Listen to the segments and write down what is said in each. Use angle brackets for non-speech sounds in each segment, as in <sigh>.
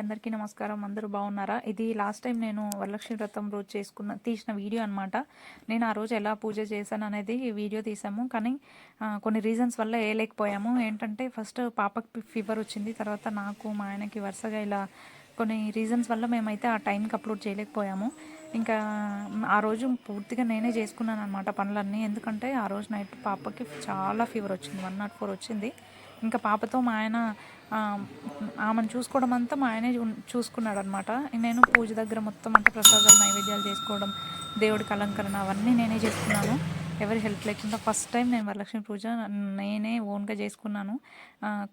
అందరికీ నమస్కారం. అందరూ బాగున్నారా? ఇది లాస్ట్ టైం నేను వరలక్ష్మి వ్రతం రోజు చేసుకున్న తీసిన వీడియో అనమాట నేను ఆ రోజు ఎలా పూజ చేశాను అనేది వీడియో తీసాము కానీ కొన్ని రీజన్స్ వల్ల వేయలేకపోయాము. ఏంటంటే ఫస్ట్ పాపకి ఫీవర్ వచ్చింది. తర్వాత నాకు మా ఆయనకి వరుసగా ఇలా కొన్ని రీజన్స్ వల్ల మేమైతే ఆ టైంకి అప్లోడ్ చేయలేకపోయాము. ఇంకా ఆ రోజు పూర్తిగా నేనే చేసుకున్నాను అనమాట పనులన్నీ. ఎందుకంటే ఆ రోజు నైట్ పాపకి చాలా ఫీవర్ వచ్చింది. వన్ నాట్ ఫోర్ వచ్చింది. ఇంకా పాపతో మా ఆయన ఆమెను చూసుకోవడం అంతా మా ఆయనే చూసుకున్నాడు అనమాట నేను పూజ దగ్గర మొత్తం అంటే ప్రసాదాలు నైవేద్యాలు చేసుకోవడం దేవుడికి అలంకరణ అవన్నీ నేనే చేసుకున్నాను. ఎవరి హెల్ప్ లేకుండా ఫస్ట్ టైం నేను వరలక్ష్మి పూజ నేనే ఓన్గా చేసుకున్నాను.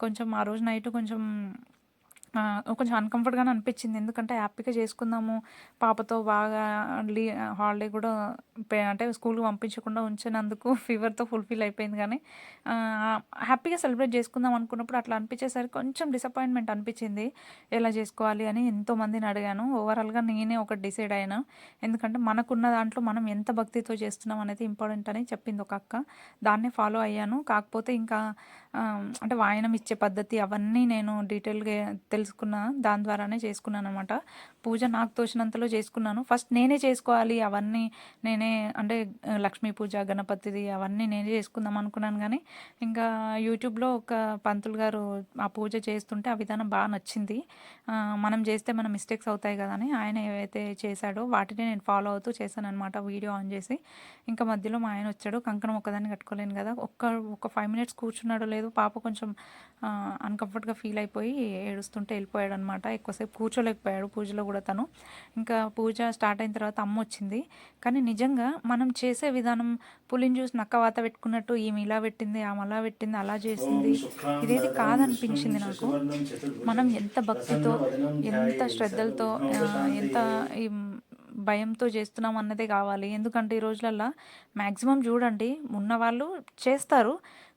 కొంచెం ఆ రోజు నైట్ కొంచెం కొంచెం అన్కంఫర్ట్గానే అనిపించింది. ఎందుకంటే హ్యాపీగా చేసుకుందాము పాపతో బాగా లీ హాలిడే కూడా అంటే స్కూల్కి పంపించకుండా ఉంచినందుకు <laughs> ఫీవర్తో ఫుల్ఫిల్ అయిపోయింది కానీ హ్యాపీగా సెలబ్రేట్ చేసుకుందాం అనుకున్నప్పుడు అట్లా అనిపించేసరికి కొంచెం డిసప్పాయింట్మెంట్ అనిపించింది. ఎలా చేసుకోవాలి అని ఎంతోమందిని అడిగాను. ఓవరాల్గా నేనే ఒకటి డిసైడ్ అయినా ఎందుకంటే మనకున్న దాంట్లో మనం ఎంత భక్తితో చేస్తున్నాం అనేది ఇంపార్టెంట్ అని చెప్పింది ఒక అక్క. దాన్నే ఫాలో అయ్యాను. కాకపోతే ఇంకా అంటే వాయనం ఇచ్చే పద్ధతి అవన్నీ నేను డీటెయిల్గా తెలుసుకున్నా దాని ద్వారానే చేసుకున్నాను అనమాట పూజ నాకు తోచినంతలో చేసుకున్నాను. ఫస్ట్ నేనే చేసుకోవాలి అవన్నీ నేనే అంటే లక్ష్మీ పూజ గణపతిది అవన్నీ నేనే చేసుకుందాం అనుకున్నాను కానీ ఇంకా యూట్యూబ్లో ఒక పంతులు గారు ఆ పూజ చేస్తుంటే ఆ విధానం బాగా నచ్చింది. మనం చేస్తే మన మిస్టేక్స్ అవుతాయి కదా అని ఆయన ఏవైతే చేశాడో వాటిని నేను ఫాలో అవుతూ చేశాను అనమాట వీడియో ఆన్ చేసి. ఇంకా మధ్యలో మా ఆయన వచ్చాడు కంకణం ఒక్కదాన్ని కట్టుకోలేను కదా ఒక్క ఒక ఫైవ్ మినిట్స్ కూర్చున్నాడో లేదు పాప కొంచెం అన్కంఫర్ట్గా ఫీల్ అయిపోయి ఏడుస్తుంటే వెళ్ళిపోయాడు అనమాట ఎక్కువసేపు కూర్చోలేకపోయాడు పూజలో కూడా తను. ఇంకా పూజ స్టార్ట్ అయిన తర్వాత అమ్మ వచ్చింది. కానీ నిజంగా మనం చేసే విధానం పులిని చూసి నక్క వాత పెట్టుకున్నట్టు ఈమె ఇలా పెట్టింది ఆమె అలా పెట్టింది అలా చేసింది. ఇదేది కాదనిపించింది నాకు. మనం ఎంత భక్తితో ఎంత శ్రద్ధలతో ఎంత భయంతో చేస్తున్నాం అన్నదే కావాలి. ఎందుకంటే ఈ రోజులల్లో మ్యాక్సిమం చూడండి ఉన్నవాళ్ళు చేస్తారు.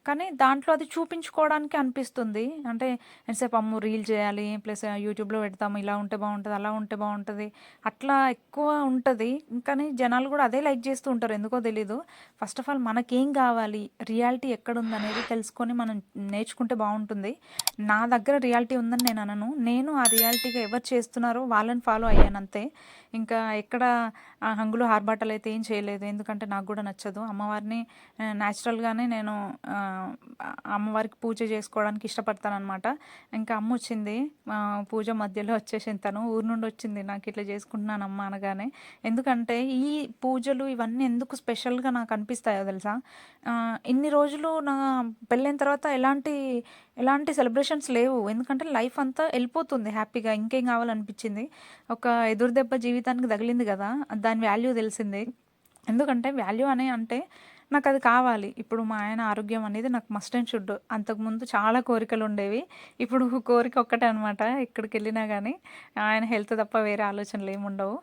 కానీ దాంట్లో అది చూపించుకోవడానికి అనిపిస్తుంది. అంటే ఎంతసేపు అమ్ము రీల్ చేయాలి ప్లస్ యూట్యూబ్లో పెడతాము ఇలా ఉంటే బాగుంటుంది అలా ఉంటే బాగుంటుంది అట్లా ఎక్కువ ఉంటుంది. కానీ జనాలు కూడా అదే లైక్ చేస్తూ ఉంటారు. ఎందుకో తెలీదు. ఫస్ట్ ఆఫ్ ఆల్ మనకేం కావాలి? రియాలిటీ ఎక్కడ ఉందనేది తెలుసుకొని మనం నేర్చుకుంటే బాగుంటుంది. నా దగ్గర రియాలిటీ ఉందని నేను అనను. నేను ఆ రియాలిటీగా ఎవరు చేస్తున్నారో వాళ్ళని ఫాలో అయ్యాను అంతే ఇంకా ఎక్కడ హంగులు హార్బాటలు అయితే ఏం చేయలేదు. ఎందుకంటే నాకు కూడా నచ్చదు. అమ్మవారిని న్యాచురల్గానే నేను అమ్మవారికి పూజ చేసుకోవడానికి ఇష్టపడతానమాట ఇంకా అమ్మ వచ్చింది. పూజ మధ్యలో వచ్చేసింది తను. ఊరు నుండి వచ్చింది. నాకు ఇట్లా చేసుకుంటున్నాను అమ్మ అనగానే. ఎందుకంటే ఈ పూజలు ఇవన్నీ ఎందుకు స్పెషల్గా నాకు అనిపిస్తాయో తెలుసా? ఇన్ని రోజులు నా పెళ్ళైన తర్వాత ఎలాంటి ఎలాంటి సెలబ్రేషన్స్ లేవు. ఎందుకంటే లైఫ్ అంతా వెళ్ళిపోతుంది హ్యాపీగా. ఇంకేం కావాలనిపించింది? ఒక ఎదురు దెబ్బ జీవితానికి తగిలింది కదా. దాని వాల్యూ తెలిసింది. ఎందుకంటే వాల్యూ అనే అంటే నాకు అది కావాలి. ఇప్పుడు మా ఆయన ఆరోగ్యం అనేది నాకు మస్ట్ అండ్ షుడ్ అంతకుముందు చాలా కోరికలు ఉండేవి. ఇప్పుడు కోరిక ఒక్కటే అనమాట ఎక్కడికి వెళ్ళినా కానీ ఆయన హెల్త్ తప్ప వేరే ఆలోచనలు ఏమి ఉండవు.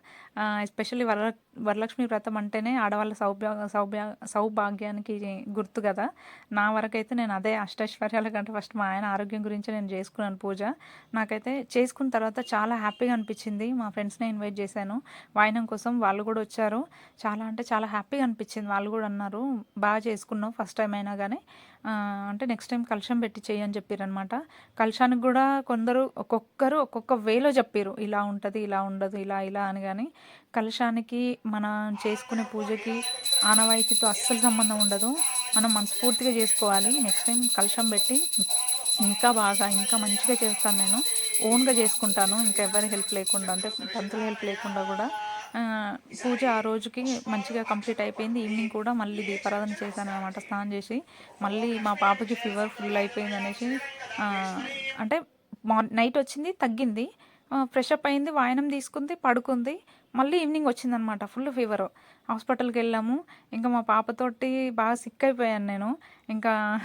ఎస్పెషల్లీ వర వరలక్ష్మి వ్రతం అంటేనే ఆడవాళ్ళ సౌభ్య సౌభ్య సౌభాగ్యానికి గుర్తు కదా. నా వరకైతే నేను అదే అష్టైశ్వర్యాల కంటే ఫస్ట్ మా ఆయన ఆరోగ్యం గురించి నేను చేసుకున్నాను పూజ. నాకైతే చేసుకున్న తర్వాత చాలా హ్యాపీగా అనిపించింది. మా ఫ్రెండ్స్ని ఇన్వైట్ చేశాను. వాయినం కోసం వాళ్ళు కూడా వచ్చారు. చాలా అంటే చాలా హ్యాపీగా అనిపించింది. వాళ్ళు కూడా అన్నారు బాగా చేసుకున్నాం ఫస్ట్ టైం అయినా కానీ అంటే నెక్స్ట్ టైం కలశం పెట్టి చేయని చెప్పారనమాట కలశానికి కూడా కొందరు ఒక్కొక్కరు ఒక్కొక్క వేలో చెప్పారు ఇలా ఉంటుంది ఇలా ఉండదు ఇలా ఇలా అని కానీ కలశానికి మనం చేసుకునే పూజకి ఆనవాయితీతో అస్సలు సంబంధం ఉండదు. మనం మనస్ఫూర్తిగా చేసుకోవాలి. నెక్స్ట్ టైం కలశం పెట్టి ఇంకా బాగా ఇంకా మంచిగా చేస్తాను నేను. ఓన్గా చేసుకుంటాను. ఇంకా ఎవరి హెల్ప్ లేకుండా అంటే పంతుల హెల్ప్ లేకుండా కూడా. పూజ ఆ రోజుకి మంచిగా కంప్లీట్ అయిపోయింది. ఈవినింగ్ కూడా మళ్ళీ దీపారాధన చేశాను అనమాట స్నానం చేసి మళ్ళీ మా పాపకి ఫీవర్ ఫుల్ అయిపోయింది అనేసి అంటే మార్ నైట్ వచ్చింది తగ్గింది. ఫ్రెష్ అప్ అయింది వాయనం తీసుకుంది పడుకుంది. మళ్ళీ ఈవినింగ్ వచ్చిందనమాట ఫుల్ ఫీవర్. హాస్పిటల్కి వెళ్ళాము. ఇంకా మా పాపతోటి బాగా సిక్ అయిపోయాను నేను. ఇంకా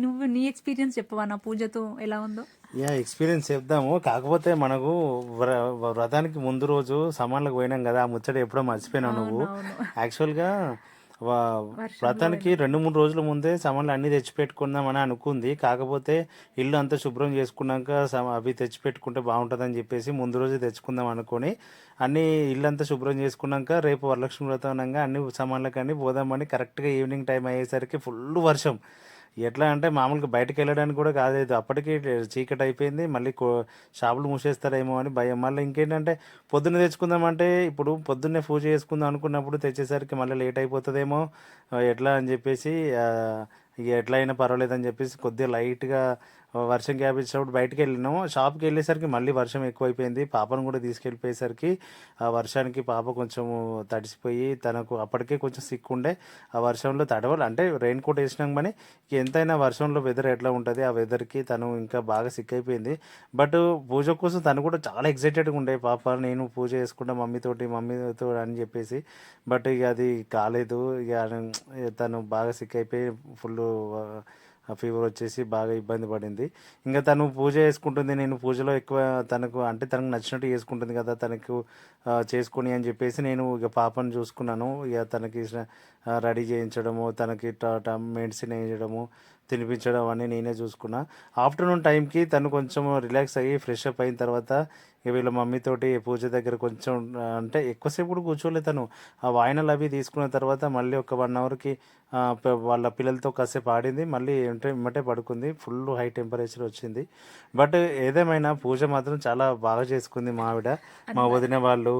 నువ్వు నీ ఎక్స్పీరియన్స్ చెప్పవా నా పూజతో ఎలా ఉందో? యా ఎక్స్పీరియన్స్ చెప్దాము. కాకపోతే మనకు వ్ర- వ్రతానికి ముందు రోజు సమాన్లకు పోయినాం కదా ఆ ముచ్చట ఎప్పుడో మర్చిపోయినావు నువ్వు. యాక్చువల్గా వ్రతానికి రెండు మూడు రోజుల ముందే సామాన్లు అన్నీ తెచ్చిపెట్టుకుందామని అనుకుంది. కాకపోతే ఇల్లు అంతా శుభ్రం చేసుకున్నాక సమ- అవి తెచ్చిపెట్టుకుంటే బాగుంటుందని చెప్పేసి ముందు రోజు తెచ్చుకుందాం అనుకొని అన్ని ఇల్లు అంతా శుభ్రం చేసుకున్నాక రేపు వరలక్ష్మి వ్రతం అనగా అన్ని సామాన్లకు అన్ని పోదామని కరెక్ట్గా ఈవినింగ్ టైం అయ్యేసరికి ఫుల్ వర్షం. ఎట్లా అంటే మామూలుగా బయటకు వెళ్ళడానికి కూడా కాలేదు. అప్పటికి చీకటి అయిపోయింది. మళ్ళీ కో- షాపులు మూసేస్తారేమో అని భయం. మళ్ళీ ఇంకేంటంటే పొద్దున్న తెచ్చుకుందామంటే ఇప్పుడు పొద్దున్నే పూజ చేసుకుందాం అనుకున్నప్పుడు తెచ్చేసరికి మళ్ళీ లేట్ అయిపోతుందేమో. ఎట్లా అని చెప్పేసి ఇక ఎట్లా అయినా పర్వాలేదని చెప్పేసి కొద్దిగా లైట్గా వర్షం గ్యాప్ ఇచ్చినప్పుడు బయటికి వెళ్ళినాము. షాప్కి వెళ్ళేసరికి మళ్ళీ వర్షం ఎక్కువైపోయింది. పాపను కూడా తీసుకెళ్ళిపోయేసరికి ఆ వర్షానికి పాప కొంచెం తడిసిపోయి తనకు అప్పటికే కొంచెం సిక్ ఉండే. ఆ వర్షంలో తడవాలి అంటే రెయిన్ కోట్ వేసినాం కానీ ఎంతైనా వర్షంలో వెదర్ ఎట్లా ఉంటుంది? ఆ వెదర్కి తను ఇంకా బాగా సిక్ అయిపోయింది. బట్ పూజ కోసం తను కూడా చాలా ఎక్సైటెడ్గా ఉండే. పాప నేను పూజ చేసుకుంటా మమ్మీతోటి మమ్మీతో అని చెప్పేసి. బట్ ఇక అది కాలేదు. ఇక తను బాగా సిక్ అయిపోయి ఫుల్ ఫీవర్ వచ్చేసి బాగా ఇబ్బంది పడింది. ఇంకా తను పూజ చేసుకుంటుంది. నేను పూజలో ఎక్కువ తనకు అంటే తనకు నచ్చినట్టు చేసుకుంటుంది కదా తనకు చేసుకుని చేసుకొని అని చెప్పేసి నేను ఇక పాపను చూసుకున్నాను. ఇక తనకి రెడీ చేయించడము తనకి మెడిసిన్ వేయించడము తినిపించడం అన్నీ నేనే చూసుకున్నా. ఆఫ్టర్నూన్ టైంకి తను కొంచెం రిలాక్స్ అయ్యి ఫ్రెష్ అప్ అయిన తర్వాత వీళ్ళ మమ్మీతోటి పూజ దగ్గర కొంచెం అంటే ఎక్కువసేపు కూడా కూర్చోలేదు తను. ఆ వాయినలు అవి తీసుకున్న తర్వాత మళ్ళీ ఒక వన్ అవర్కి వాళ్ళ పిల్లలతో కాసేపు ఆడింది. మళ్ళీ అంటే ఇమ్మటే పడుకుంది. ఫుల్ హై టెంపరేచర్ వచ్చింది. బట్ ఏదేమైనా పూజ మాత్రం చాలా బాగా చేసుకుంది మా ఆవిడ. మా వదిన వాళ్ళు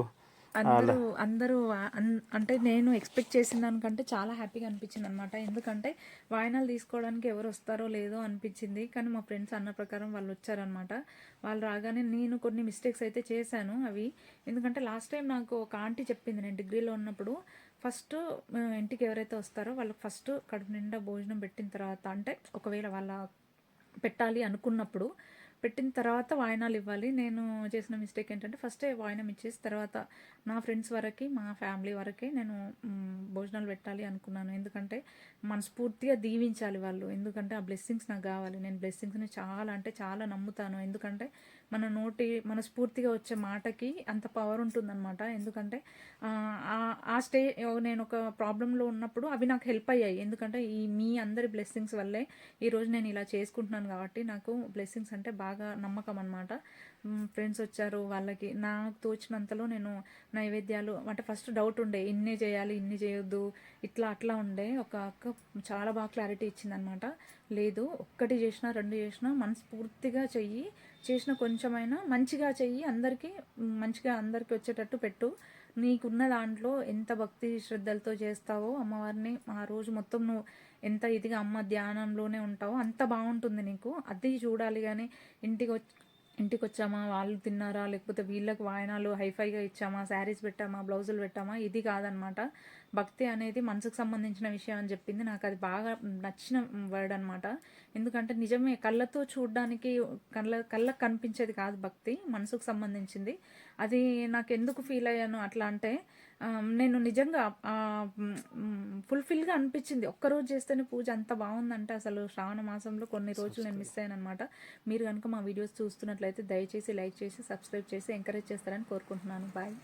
అందరూ అందరూ అన్- అంటే నేను ఎక్స్పెక్ట్ చేసిన దానికంటే చాలా హ్యాపీగా అనిపించింది అనమాట ఎందుకంటే వాయినాలు తీసుకోవడానికి ఎవరు వస్తారో లేదో అనిపించింది. కానీ మా ఫ్రెండ్స్ అన్న ప్రకారం వాళ్ళు వచ్చారనమాట వాళ్ళు రాగానే నేను కొన్ని మిస్టేక్స్ అయితే చేశాను అవి. ఎందుకంటే లాస్ట్ టైం నాకు ఒక ఆంటీ చెప్పింది నేను డిగ్రీలో ఉన్నప్పుడు. ఫస్ట్ ఇంటికి ఎవరైతే వస్తారో వాళ్ళకి ఫస్ట్ కడుపు నిండా భోజనం పెట్టిన తర్వాత అంటే ఒకవేళ వాళ్ళ పెట్టాలి అనుకున్నప్పుడు పెట్టిన తర్వాత వాయినాలు ఇవ్వాలి. నేను చేసిన మిస్టేక్ ఏంటంటే ఫస్టే వాయినం ఇచ్చేసి తర్వాత నా ఫ్రెండ్స్ వరకు మా ఫ్యామిలీ వరకే నేను భోజనాలు పెట్టాలి అనుకున్నాను. ఎందుకంటే మనస్ఫూర్తిగా దీవించాలి వాళ్ళు. ఎందుకంటే ఆ బ్లెస్సింగ్స్ నాకు కావాలి. నేను బ్లెస్సింగ్స్ని చాలా అంటే చాలా నమ్ముతాను. ఎందుకంటే మన నోటి మనస్ఫూర్తిగా వచ్చే మాటకి అంత పవర్ ఉంటుందన్నమాట. ఎందుకంటే ఆ, ఆ- ఆ స్టే నేను ఒక ప్రాబ్లంలో ఉన్నప్పుడు అవి నాకు హెల్ప్ అయ్యాయి. ఎందుకంటే ఈ మీ అందరి బ్లెస్సింగ్స్ వల్లే ఈరోజు నేను ఇలా చేసుకుంటున్నాను కాబట్టి నాకు బ్లెస్సింగ్స్ అంటే బాగా బాగా నమ్మకం అనమాట ఫ్రెండ్స్ వచ్చారు వాళ్ళకి. నాకు తోచినంతలో నేను నైవేద్యాలు అంటే ఫస్ట్ డౌట్ ఉండే ఇన్నే చేయాలి ఇన్ని చేయొద్దు ఇట్లా అట్లా ఉండే. ఒక అక్క చాలా బాగా క్లారిటీ ఇచ్చిందనమాట లేదు ఒక్కటి చేసినా రెండు చేసినా మనస్ఫూర్తిగా చెయ్యి. చేసిన కొంచెమైనా మంచిగా చెయ్యి. అందరికీ మంచిగా అందరికీ వచ్చేటట్టు పెట్టు. నీకున్న దాంట్లో ఎంత భక్తి శ్రద్ధలతో చేస్తావో అమ్మవారిని ఆ రోజు మొత్తం నువ్వు ఎంత ఇదిగా అమ్మ ధ్యానంలోనే ఉంటావో అంత బాగుంటుంది నీకు. అది చూడాలి కానీ ఇంటికి వచ్చి ఇంటికి వచ్చామా వాళ్ళు తిన్నారా? లేకపోతే వీళ్ళకి వాయనాలు హైఫైగా ఇచ్చామా? శారీస్ పెట్టామా? బ్లౌజులు పెట్టామా? ఇది కాదనమాట. భక్తి అనేది మనసుకు సంబంధించిన విషయం అని చెప్పింది. నాకు అది బాగా నచ్చిన వర్డ్ అనమాట. ఎందుకంటే నిజమే కళ్ళతో చూడడానికి కళ్ళ కళ్ళకు కనిపించేది కాదు భక్తి మనసుకు సంబంధించింది. అది నాకు ఎందుకు ఫీల్ అయ్యాను అట్లా అంటే నేను నిజంగా ఫుల్ఫిల్గా అనిపించింది. ఒక్కరోజు చేస్తేనే పూజ అంత బాగుందంటే అసలు శ్రావణ మాసంలో కొన్ని రోజులు నేను మిస్ అయ్యాను అనమాట మీరు కనుక మా వీడియోస్ చూస్తున్నట్లయితే దయచేసి లైక్ చేసి సబ్స్క్రైబ్ చేసి ఎంకరేజ్ చేస్తారని కోరుకుంటున్నాను. బాయ్